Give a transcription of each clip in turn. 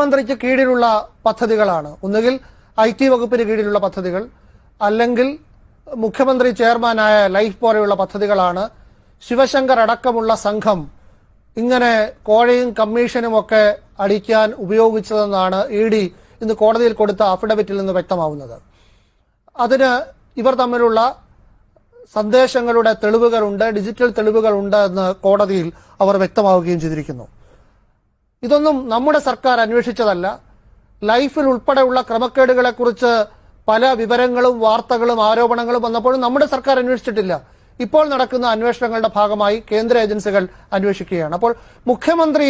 മുഖ്യമന്ത്രിക്ക് കീഴിലുള്ള പദ്ധതികളാണ്. ഒന്നുകിൽ ഐ ടി വകുപ്പിന് കീഴിലുള്ള പദ്ധതികൾ അല്ലെങ്കിൽ മുഖ്യമന്ത്രി ചെയർമാനായ ലൈഫ് പോലെയുള്ള പദ്ധതികളാണ്. ശിവശങ്കർ അടക്കമുള്ള സംഘം ഇങ്ങനെ കോഴയും കമ്മീഷനും ഒക്കെ അടിക്കാൻ ഉപയോഗിച്ചതെന്നാണ് ഇ ഡി ഇന്ന് കോടതിയിൽ കൊടുത്ത അഫിഡവിറ്റിൽ നിന്ന് വ്യക്തമാവുന്നത്. അതിന് ഇവർ തമ്മിലുള്ള സന്ദേശങ്ങളുടെ തെളിവുകളുണ്ട് ഡിജിറ്റൽ തെളിവുകളുണ്ട് എന്ന് കോടതിയിൽ അവർ വ്യക്തമാവുകയും ചെയ്തിരിക്കുന്നു. ഇതൊന്നും നമ്മുടെ സർക്കാർ അന്വേഷിച്ചതല്ല. ലൈഫിൽ ഉൾപ്പെടെയുള്ള ക്രമക്കേടുകളെക്കുറിച്ച് പല വിവരങ്ങളും വാർത്തകളും ആരോപണങ്ങളും വന്നപ്പോഴും നമ്മുടെ സർക്കാർ അന്വേഷിച്ചിട്ടില്ല. ഇപ്പോൾ നടക്കുന്ന അന്വേഷണങ്ങളുടെ ഭാഗമായി കേന്ദ്ര ഏജൻസികൾ അന്വേഷിക്കുകയാണ്. അപ്പോൾ മുഖ്യമന്ത്രി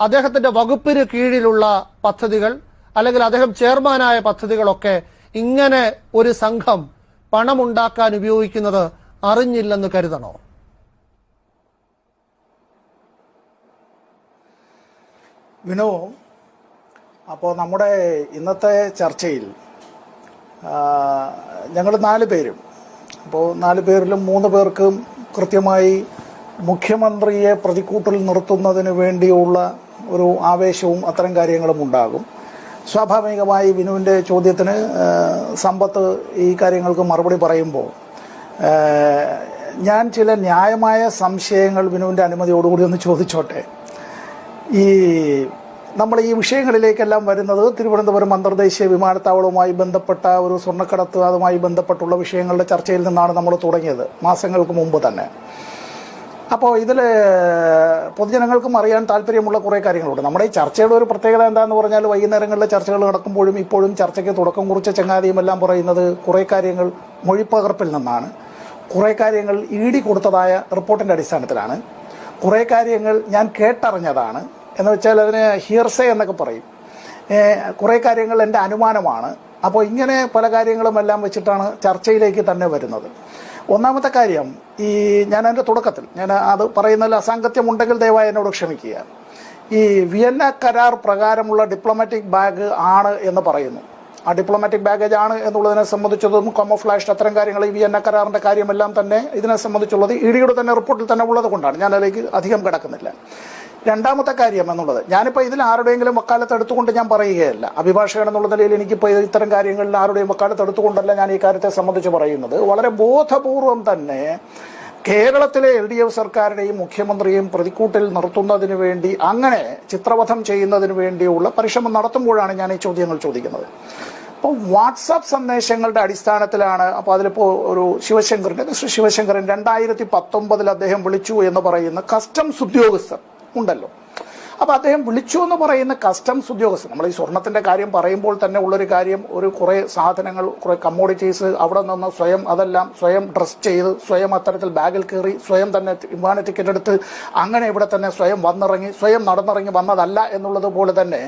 അദ്ദേഹത്തിന്റെ വകുപ്പിന് കീഴിലുള്ള പദ്ധതികൾ അല്ലെങ്കിൽ അദ്ദേഹം ചെയർമാനായ പദ്ധതികളൊക്കെ ഇങ്ങനെ ഒരു സംഘം പണമുണ്ടാക്കാൻ ഉപയോഗിക്കുന്നത് അറിഞ്ഞില്ലെന്ന് കരുതണോ? വിനു അപ്പോൾ നമ്മുടെ ഇന്നത്തെ ചർച്ചയിൽ ഞങ്ങൾ നാല് പേരും. അപ്പോൾ നാല് പേരിലും മൂന്ന് പേർക്കും കൃത്യമായി മുഖ്യമന്ത്രിയെ പ്രതിക്കൂട്ടിൽ നിർത്തുന്നതിന് വേണ്ടിയുള്ള ഒരു ആവേശവും അത്തരം കാര്യങ്ങളും ഉണ്ടാകും. സ്വാഭാവികമായി വിനുവിന്റെ ചോദ്യത്തിന് സമ്പത്ത് ഈ കാര്യങ്ങൾക്ക് മറുപടി പറയുമ്പോൾ ഞാൻ ചില ന്യായമായ സംശയങ്ങൾ വിനുവിന്റെ അനുമതിയോടുകൂടി ഒന്ന് ചോദിച്ചോട്ടെ? ഈ നമ്മൾ ഈ വിഷയങ്ങളിലേക്കെല്ലാം വരുന്നത് തിരുവനന്തപുരം അന്തർദേശീയ വിമാനത്താവളവുമായി ബന്ധപ്പെട്ട ഒരു സ്വർണക്കടത്ത് അതുമായി ബന്ധപ്പെട്ടുള്ള വിഷയങ്ങളുടെ ചർച്ചയിൽ നിന്നാണ് നമ്മൾ തുടങ്ങിയത് മാസങ്ങൾക്ക് മുമ്പ് തന്നെ. അപ്പോൾ ഇതിൽ പൊതുജനങ്ങൾക്കും അറിയാൻ താല്പര്യമുള്ള കുറേ കാര്യങ്ങളുണ്ട്. നമ്മുടെ ഈ ചർച്ചയുടെ ഒരു പ്രത്യേകത എന്താന്ന് പറഞ്ഞാൽ വൈകുന്നേരങ്ങളിലെ ചർച്ചകൾ നടക്കുമ്പോഴും ഇപ്പോഴും ചർച്ചയ്ക്ക് തുടക്കം കുറിച്ച ചങ്ങാതിയും എല്ലാം പറയുന്നത് കുറേ കാര്യങ്ങൾ മൊഴിപ്പകർപ്പിൽ നിന്നാണ്. കുറേ കാര്യങ്ങൾ ഈടി കൊടുത്തതായ റിപ്പോർട്ടിന്റെ അടിസ്ഥാനത്തിലാണ്. കുറേ കാര്യങ്ങൾ ഞാൻ കേട്ടറിഞ്ഞതാണ്. എന്ന് വെച്ചാൽ അതിന് ഹിയർസേ എന്നൊക്കെ പറയും. കുറേ കാര്യങ്ങൾ എന്റെ അനുമാനമാണ്. അപ്പോൾ ഇങ്ങനെ പല കാര്യങ്ങളും എല്ലാം വെച്ചിട്ടാണ് ചർച്ചയിലേക്ക് തന്നെ വരുന്നത്. ഒന്നാമത്തെ കാര്യം ഈ ഞാൻ അതിന്റെ തുടക്കത്തിൽ ഞാൻ അത് പറയുന്നതിൽ അസാങ്കത്യമുണ്ടെങ്കിൽ ദയവായി എന്നോട് ക്ഷമിക്കുക. ഈ വിയന്ന കരാർ പ്രകാരമുള്ള ഡിപ്ലോമാറ്റിക് ബാഗ് ആണ് എന്ന് പറയുന്നു. ആ ഡിപ്ലോമാറ്റിക് ബാഗേജ് ആണ് എന്നുള്ളതിനെ സംബന്ധിച്ചതും കോമോഫ്ലാഷ് അത്തരം കാര്യങ്ങൾ ഈ വിയന്ന കരാറിന്റെ കാര്യമെല്ലാം തന്നെ ഇതിനെ സംബന്ധിച്ചുള്ളത് ഇ ഡിയുടെ തന്നെ റിപ്പോർട്ടിൽ തന്നെ ഉള്ളത് കൊണ്ടാണ്. ഞാൻ അതിലേക്ക് അധികം കിടക്കുന്നില്ല. രണ്ടാമത്തെ കാര്യം എന്നുള്ളത്. ഞാനിപ്പോൾ ഇതിൽ ആരുടെയെങ്കിലും വക്കാലത്ത് എടുത്തുകൊണ്ട് ഞാൻ പറയുകയല്ല. അഭിഭാഷകൻ എന്നുള്ള നിലയിൽ എനിക്കിപ്പോൾ ഇത്തരം കാര്യങ്ങളിൽ ആരുടെയും വക്കാലത്ത് എടുത്തുകൊണ്ടല്ല ഞാൻ ഈ കാര്യത്തെ സംബന്ധിച്ച് പറയുന്നത്. വളരെ ബോധപൂർവം തന്നെ കേരളത്തിലെ എൽ ഡി എഫ് സർക്കാരിനെയും മുഖ്യമന്ത്രിയെയും പ്രതിക്കൂട്ടിൽ നിർത്തുന്നതിന് വേണ്ടി അങ്ങനെ ചിത്രവധം ചെയ്യുന്നതിന് വേണ്ടിയുള്ള പരിശ്രമം നടത്തുമ്പോഴാണ് ഞാൻ ഈ ചോദ്യങ്ങൾ ചോദിക്കുന്നത്. അപ്പോൾ വാട്സാപ്പ് സന്ദേശങ്ങളുടെ അടിസ്ഥാനത്തിലാണ് അപ്പോൾ അതിലിപ്പോൾ ഒരു ശിവശങ്കറിന്റെ ശിവശങ്കറിൻ ശിവശങ്കരൻ രണ്ടായിരത്തി പത്തൊമ്പതിൽ അദ്ദേഹം വിളിച്ചു എന്ന് പറയുന്ന കസ്റ്റംസ് ഉദ്യോഗസ്ഥർ ഉണ്ടല്ലോ അപ്പൊ അദ്ദേഹം വിളിച്ചു എന്ന് പറയുന്ന കസ്റ്റംസ് ഉദ്യോഗസ്ഥർ നമ്മൾ ഈ സ്വർണത്തിന്റെ കാര്യം പറയുമ്പോൾ തന്നെ ഉള്ളൊരു കാര്യം ഒരു കുറെ സാധനങ്ങൾ കുറെ കമ്മോഡിറ്റീസ് അവിടെ നിന്ന് സ്വയം അതെല്ലാം സ്വയം ഡ്രസ് ചെയ്ത് സ്വയം അത്തരത്തിൽ ബാഗിൽ കയറി സ്വയം തന്നെ വിമാന ടിക്കറ്റ് എടുത്ത് അങ്ങനെ ഇവിടെ തന്നെ സ്വയം വന്നിറങ്ങി സ്വയം നടന്നിറങ്ങി വന്നതല്ല എന്നുള്ളതുപോലെ തന്നെ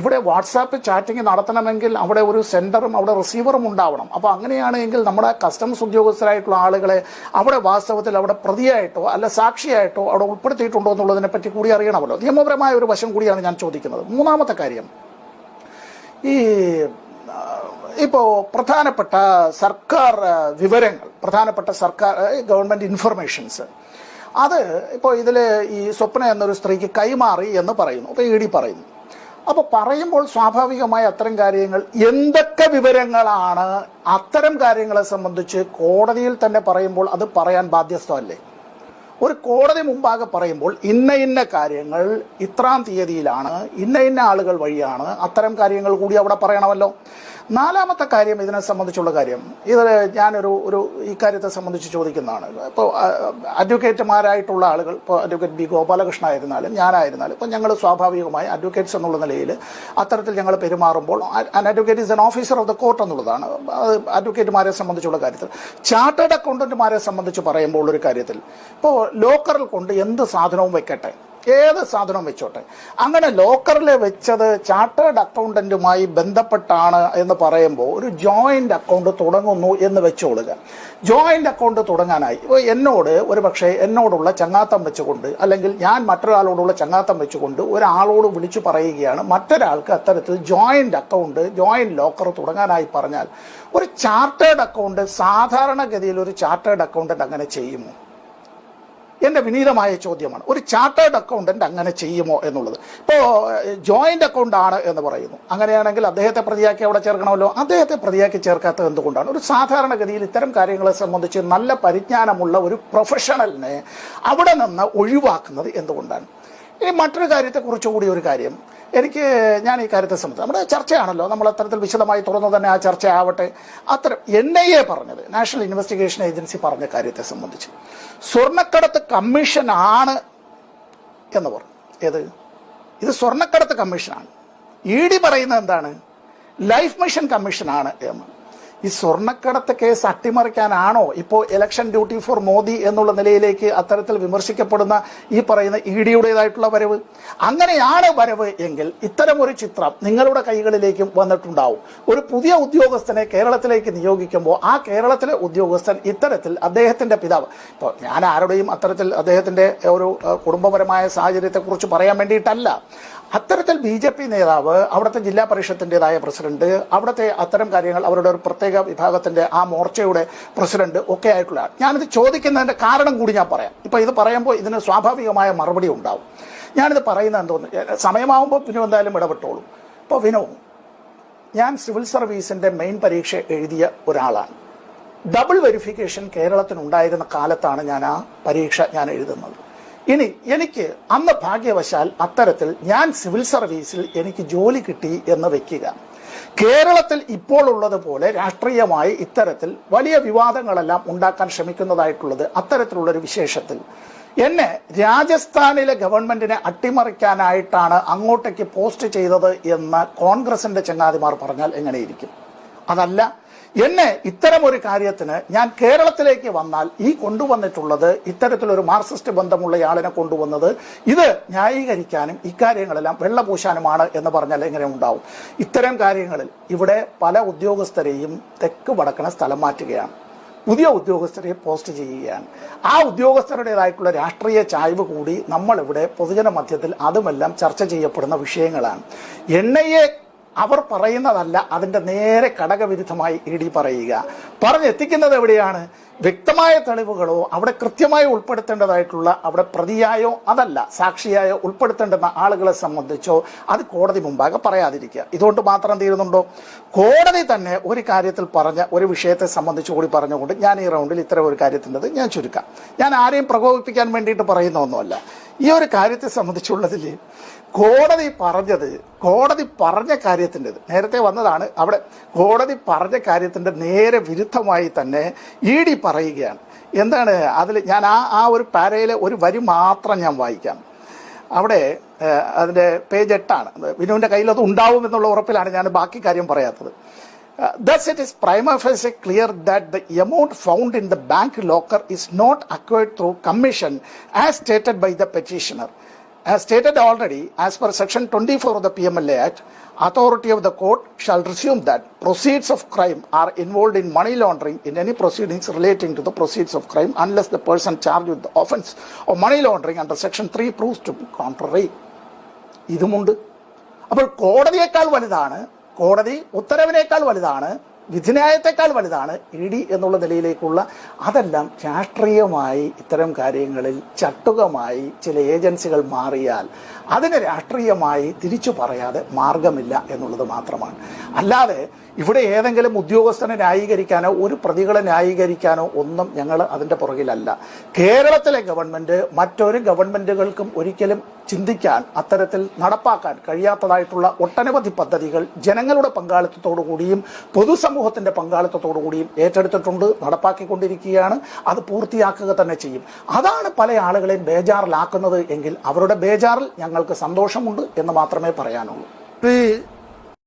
ഇവിടെ വാട്സാപ്പ് ചാറ്റിംഗ് നടത്തണമെങ്കിൽ അവിടെ ഒരു സെന്ററും അവിടെ റിസീവറും ഉണ്ടാവണം. അപ്പോൾ അങ്ങനെയാണെങ്കിൽ നമ്മുടെ കസ്റ്റംസ് ഉദ്യോഗസ്ഥരായിട്ടുള്ള ആളുകളെ അവിടെ വാസ്തവത്തിൽ അവിടെ പ്രതിയായിട്ടോ അല്ല സാക്ഷിയായിട്ടോ അവിടെ ഉൾപ്പെടുത്തിയിട്ടുണ്ടോ എന്നുള്ളതിനെ പറ്റി കൂടി അറിയണമല്ലോ. നിയമപരമായ ഒരു വശം കൂടിയാണ് ഞാൻ ചോദിക്കുന്നത്. മൂന്നാമത്തെ കാര്യം. ഈ ഇപ്പോൾ ഇപ്പോ പ്രധാനപ്പെട്ട സർക്കാർ വിവരങ്ങൾ പ്രധാനപ്പെട്ട സർക്കാർ ഗവൺമെന്റ് ഇൻഫർമേഷൻസ്. അത് ഇപ്പോൾ ഇതിൽ ഈ സ്വപ്ന എന്നൊരു സ്ത്രീക്ക് കൈമാറി എന്ന് പറയുന്നു. അപ്പോൾ ഇ ഡി പറയുന്നു. അപ്പോൾ പറയുമ്പോൾ സ്വാഭാവികമായി അത്തരം കാര്യങ്ങൾ എന്തൊക്കെ വിവരങ്ങളാണ്? അത്തരം കാര്യങ്ങളെ സംബന്ധിച്ച് കോടതിയിൽ തന്നെ പറയുമ്പോൾ അത് പറയാൻ ബാധ്യസ്ഥമല്ലേ? ഒരു കോടതി മുമ്പാകെ പറയുമ്പോൾ ഇന്ന ഇന്ന കാര്യങ്ങൾ ഇത്രാം തീയതിയിലാണ് ഇന്ന ഇന്ന ആളുകൾ വഴിയാണ് അത്തരം കാര്യങ്ങൾ കൂടി അവിടെ പറയണമല്ലോ. നാലാമത്തെ കാര്യം ഇതിനെ സംബന്ധിച്ചുള്ള കാര്യം. ഇത് ഞാനൊരു ഒരു ഇക്കാര്യത്തെ കാര്യത്തെ സംബന്ധിച്ച് ചോദിക്കുന്നതാണ്. ഇപ്പോൾ അഡ്വക്കേറ്റുമാരായിട്ടുള്ള ആളുകൾ ഇപ്പോൾ അഡ്വക്കേറ്റ് ബി ഗോപാലകൃഷ്ണ ആയിരുന്നാലും ഞാനായിരുന്നാലും ഇപ്പോൾ ഞങ്ങൾ സ്വാഭാവികമായി അഡ്വക്കേറ്റ്സ് എന്നുള്ള നിലയിൽ അത്തരത്തിൽ ഞങ്ങൾ പെരുമാറുമ്പോൾ advocate is an officer of the court എന്നുള്ളതാണ്. അഡ്വക്കേറ്റുമാരെ സംബന്ധിച്ചുള്ള കാര്യത്തിൽ. ചാർട്ടേഡ് അക്കൗണ്ടന്റുമാരെ സംബന്ധിച്ച് പറയുമ്പോൾ ഒരു കാര്യത്തിൽ ഇപ്പോൾ ലോക്കറിൽ കൊണ്ട് എന്ത് സാധനവും വെക്കട്ടെ? ഏത് സാധനവും വെച്ചോട്ടെ. അങ്ങനെ ലോക്കറിൽ വെച്ചത് ചാർട്ടേഡ് അക്കൗണ്ടന്റുമായി ബന്ധപ്പെട്ടാണ് എന്ന് പറയുമ്പോൾ ഒരു ജോയിന്റ് അക്കൗണ്ട് തുടങ്ങുന്നു എന്ന് വെച്ചോളുക. Joint account തുടങ്ങാനായി. എന്നോട് ഒരു പക്ഷേ എന്നോടുള്ള ചങ്ങാത്തം വെച്ചുകൊണ്ട് അല്ലെങ്കിൽ ഞാൻ മറ്റൊരാളോടുള്ള ചങ്ങാത്തം വെച്ചുകൊണ്ട് ഒരാളോട് വിളിച്ചു പറയുകയാണ് മറ്റൊരാൾക്ക് അത്തരത്തിൽ ജോയിന്റ് അക്കൗണ്ട് ജോയിന്റ് ലോക്കർ തുടങ്ങാനായി പറഞ്ഞാൽ ഒരു ചാർട്ടേഡ് അക്കൗണ്ട് സാധാരണഗതിയിൽ ഒരു ചാർട്ടേഡ് അക്കൗണ്ടന്റ് അങ്ങനെ ചെയ്യുമോ? എന്റെ വിനീതമായ ചോദ്യമാണ്. ഒരു ചാർട്ടേഡ് അക്കൗണ്ടന്റ് അങ്ങനെ ചെയ്യുമോ എന്നുള്ളത്. ഇപ്പോ ജോയിന്റ് അക്കൗണ്ട് ആണ് എന്ന് പറയുന്നു. അങ്ങനെയാണെങ്കിൽ അദ്ദേഹത്തെ പ്രതിയാക്കി അവിടെ ചേർക്കണമല്ലോ? അദ്ദേഹത്തെ പ്രതിയാക്കി ചേർക്കാത്തത് എന്തുകൊണ്ടാണ്? ഒരു സാധാരണഗതിയിൽ ഇത്തരം കാര്യങ്ങളെ സംബന്ധിച്ച് നല്ല പരിജ്ഞാനമുള്ള ഒരു പ്രൊഫഷണലിനെ അവിടെ നിന്ന് ഒഴിവാക്കുന്നത് എന്തുകൊണ്ടാണ്? ഇനി മറ്റൊരു കാര്യത്തെ കൂടി ഒരു കാര്യം. എനിക്ക് ഞാൻ ഈ കാര്യത്തെ സംബന്ധിച്ച് നമ്മുടെ ചർച്ചയാണല്ലോ. നമ്മൾ അത്തരത്തിൽ വിശദമായി തുറന്നു തന്നെ ആ ചർച്ച ആവട്ടെ അത്തരം എൻ ഐ എ പറഞ്ഞത് നാഷണൽ ഇൻവെസ്റ്റിഗേഷൻ ഏജൻസി പറഞ്ഞ കാര്യത്തെ സംബന്ധിച്ച്. സ്വർണക്കടത്ത് കമ്മീഷൻ ആണ് എന്ന് പറഞ്ഞു. ഏത്? ഇത് സ്വർണക്കടത്ത് കമ്മീഷനാണ്. ഇ ഡി പറയുന്നത് എന്താണ്? ലൈഫ് മിഷൻ കമ്മീഷനാണ് എന്ന്. ഈ സ്വർണക്കടത്ത് കേസ് അട്ടിമറിക്കാനാണോ ഇപ്പോൾ ഇലക്ഷൻ ഡ്യൂട്ടി ഫോർ മോദി എന്നുള്ള നിലയിലേക്ക് അത്തരത്തിൽ വിമർശിക്കപ്പെടുന്ന ഈ പറയുന്ന ഇ ഡിയുടേതായിട്ടുള്ള വരവ്? അങ്ങനെയാണ് വരവ് എങ്കിൽ ഇത്തരം ഒരു ചിത്രം നിങ്ങളുടെ കൈകളിലേക്കും വന്നിട്ടുണ്ടാവും. ഒരു പുതിയ ഉദ്യോഗസ്ഥനെ കേരളത്തിലേക്ക് നിയോഗിക്കുമ്പോൾ ആ കേരളത്തിലെ ഉദ്യോഗസ്ഥൻ ഇത്തരത്തിൽ അദ്ദേഹത്തിന്റെ പിതാവ്. ഇപ്പോൾ ഞാൻ ആരുടെയും അത്തരത്തിൽ അദ്ദേഹത്തിന്റെ ഒരു കുടുംബപരമായ സാഹചര്യത്തെക്കുറിച്ച് പറയാൻ വേണ്ടിയിട്ടല്ല. അത്തരത്തിൽ ബി ജെ പി നേതാവ് അവിടുത്തെ ജില്ലാ പരിഷത്തിന്റെതായ പ്രസിഡന്റ് അവിടുത്തെ അത്തരം കാര്യങ്ങൾ അവരുടെ ഒരു പ്രത്യേക വിഭാഗത്തിന്റെ ആ മോർച്ചയുടെ പ്രസിഡന്റ് ഒക്കെ ആയിട്ടുള്ള. ഞാനിത് ചോദിക്കുന്നതിന്റെ കാരണം കൂടി ഞാൻ പറയാം. ഇപ്പൊ ഇത് പറയുമ്പോൾ ഇതിന് സ്വാഭാവികമായ മറുപടി ഉണ്ടാവും. ഞാനിത് പറയുന്നത് എന്തോന്ന് സമയമാവുമ്പോൾ പിന്നെ എന്തായാലും ഇടപെട്ടോളൂ. ഇപ്പോൾ വിനോ ഞാൻ സിവിൽ സർവീസിന്റെ മെയിൻ പരീക്ഷ എഴുതിയ ഒരാളാണ്. ഡബിൾ വെരിഫിക്കേഷൻ കേരളത്തിനുണ്ടായിരുന്ന കാലത്താണ് ഞാൻ ആ പരീക്ഷ ഞാൻ എഴുതുന്നത്. ഇനി എനിക്ക് അന്ന് ഭാഗ്യവശാൽ അത്തരത്തിൽ ഞാൻ സിവിൽ സർവീസിൽ എനിക്ക് ജോലി കിട്ടി എന്ന് വെക്കുക. കേരളത്തിൽ ഇപ്പോൾ ഉള്ളതുപോലെ രാഷ്ട്രീയമായി ഇത്തരത്തിൽ വലിയ വിവാദങ്ങളെല്ലാം ഉണ്ടാക്കാൻ ശ്രമിക്കുന്നതായിട്ടുള്ളത് അത്തരത്തിലുള്ളൊരു വിശേഷത്തിൽ. എന്നെ രാജസ്ഥാനിലെ ഗവൺമെന്റിനെ അട്ടിമറിക്കാനായിട്ടാണ് അങ്ങോട്ടേക്ക് പോസ്റ്റ് ചെയ്തത് എന്ന് കോൺഗ്രസിന്റെ ചങ്ങാതിമാർ പറഞ്ഞാൽ എങ്ങനെയിരിക്കും? അതല്ല എന്നെ ഇത്തരം ഒരു കാര്യത്തിന് ഞാൻ കേരളത്തിലേക്ക് വന്നാൽ ഈ കൊണ്ടുവന്നിട്ടുള്ളത് ഇത്തരത്തിലൊരു മാർക്സിസ്റ്റ് ബന്ധമുള്ള ആളിനെ കൊണ്ടുവന്നത് ഇത് ന്യായീകരിക്കാനും ഇക്കാര്യങ്ങളെല്ലാം വെള്ളപൂശാനുമാണ് എന്ന് പറഞ്ഞാൽ എങ്ങനെ ഉണ്ടാവും? ഇത്തരം കാര്യങ്ങളിൽ ഇവിടെ പല ഉദ്യോഗസ്ഥരെയും തെക്ക് വടക്കണ സ്ഥലം മാറ്റുകയാണ്. പുതിയ ഉദ്യോഗസ്ഥരെ പോസ്റ്റ് ചെയ്യുകയാണ്. ആ ഉദ്യോഗസ്ഥരുടേതായിട്ടുള്ള രാഷ്ട്രീയ ചായ്വ് കൂടി നമ്മളിവിടെ പൊതുജന മധ്യത്തിൽ അതുമെല്ലാം ചർച്ച ചെയ്യപ്പെടുന്ന വിഷയങ്ങളാണ്. എൻ ഐ എ അവർ പറയുന്നതല്ല അതിന്റെ നേരെ ഘടകവിരുദ്ധമായി ഇ ഡി പറയുക. പറഞ്ഞെത്തിക്കുന്നത് എവിടെയാണ്? വ്യക്തമായ തെളിവുകളോ അവിടെ കൃത്യമായി ഉൾപ്പെടുത്തേണ്ടതായിട്ടുള്ള അവിടെ പ്രതിയായോ അതല്ല സാക്ഷിയായോ ഉൾപ്പെടുത്തേണ്ടുന്ന ആളുകളെ സംബന്ധിച്ചോ അത് കോടതി മുമ്പാകെ പറയാതിരിക്കുക. ഇതുകൊണ്ട് മാത്രം തീരുന്നുണ്ടോ കോടതി തന്നെ ഒരു കാര്യത്തിൽ പറഞ്ഞ ഒരു വിഷയത്തെ സംബന്ധിച്ച് കൂടി പറഞ്ഞുകൊണ്ട് ഞാൻ ഈ റൗണ്ടിൽ ഇത്തരം ഒരു കാര്യത്തിന്റെത് ഞാൻ ചുരുക്കാം. ഞാൻ ആരെയും പ്രകോപിപ്പിക്കാൻ വേണ്ടിയിട്ട് പറയുന്ന ഒന്നുമല്ല. ഈ ഒരു കാര്യത്തെ സംബന്ധിച്ചുള്ളതിൽ കോടതി പറഞ്ഞത് കോടതി പറഞ്ഞ കാര്യത്തിന്റെത്. നേരത്തെ വന്നതാണ് അവിടെ കോടതി പറഞ്ഞ കാര്യത്തിന്റെ നേരെ വിരുദ്ധമായി തന്നെ ഇ ഡി പറയുകയാണ്. എന്താണ് അതിൽ ഞാൻ ആ ആ ഒരു പാരയിലെ ഒരു വരി മാത്രം ഞാൻ വായിക്കാം. അവിടെ അതിന്റെ പേജ് എട്ടാണ്. വിനുവിന്റെ കയ്യിൽ അത് ഉണ്ടാവും എന്നുള്ള ഉറപ്പിലാണ് ഞാൻ ബാക്കി കാര്യം പറയാത്തത്. Uh, thus, it is prima facie clear that the amount found in the bank locker is not acquired through commission as stated by the petitioner. As stated already, as per section 24 of the PMLA Act, authority of the court shall resume that proceeds of crime are involved in money laundering in any proceedings relating to the proceeds of crime unless the person charged with the offense of money laundering under section 3 proves to be contrary. ഇതുമുണ്ട് അപ്പോൾ കോടതിയേക്കാൾ വലുതാണ് കോടതി ഉത്തരവിനേക്കാൾ വലുതാണ്. വിധിന്യായത്തെക്കാൾ വലുതാണ് E D എന്നുള്ള നിലയിലേക്കുള്ള അതെല്ലാം രാഷ്ട്രീയമായി ഇത്തരം കാര്യങ്ങളിൽ ചട്ടുകമായി ചില ഏജൻസികൾ മാറിയാൽ അതിനെ രാഷ്ട്രീയമായി തിരിച്ചു പറയാതെ മാർഗമില്ല എന്നുള്ളത് മാത്രമാണ്. അല്ലാതെ ഇവിടെ ഏതെങ്കിലും ഉദ്യോഗസ്ഥനെ ന്യായീകരിക്കാനോ ഒരു പ്രതികളെ ന്യായീകരിക്കാനോ ഒന്നും ഞങ്ങൾ അതിന്റെ പുറകിലല്ല. കേരളത്തിലെ ഗവൺമെന്റ് മറ്റൊരു ഗവൺമെന്റുകൾക്കും ഒരിക്കലും ചിന്തിക്കാൻ അത്തരത്തിൽ നടപ്പാക്കാൻ കഴിയാത്തതായിട്ടുള്ള ഒട്ടനവധി പദ്ധതികൾ ജനങ്ങളുടെ പങ്കാളിത്തത്തോടു കൂടിയും പൊതുസമൂഹത്തിന്റെ പങ്കാളിത്തത്തോടുകൂടിയും ഏറ്റെടുത്തിട്ടുണ്ട് നടപ്പാക്കിക്കൊണ്ടിരിക്കുകയാണ്. അത് പൂർത്തിയാക്കുക തന്നെ ചെയ്യും. അതാണ് പല ആളുകളെയും ബേജാറിലാക്കുന്നത് എങ്കിൽ അവരുടെ ബേജാറിൽ ഞങ്ങൾക്ക് സന്തോഷമുണ്ട് എന്ന് മാത്രമേ പറയാനുള്ളൂ.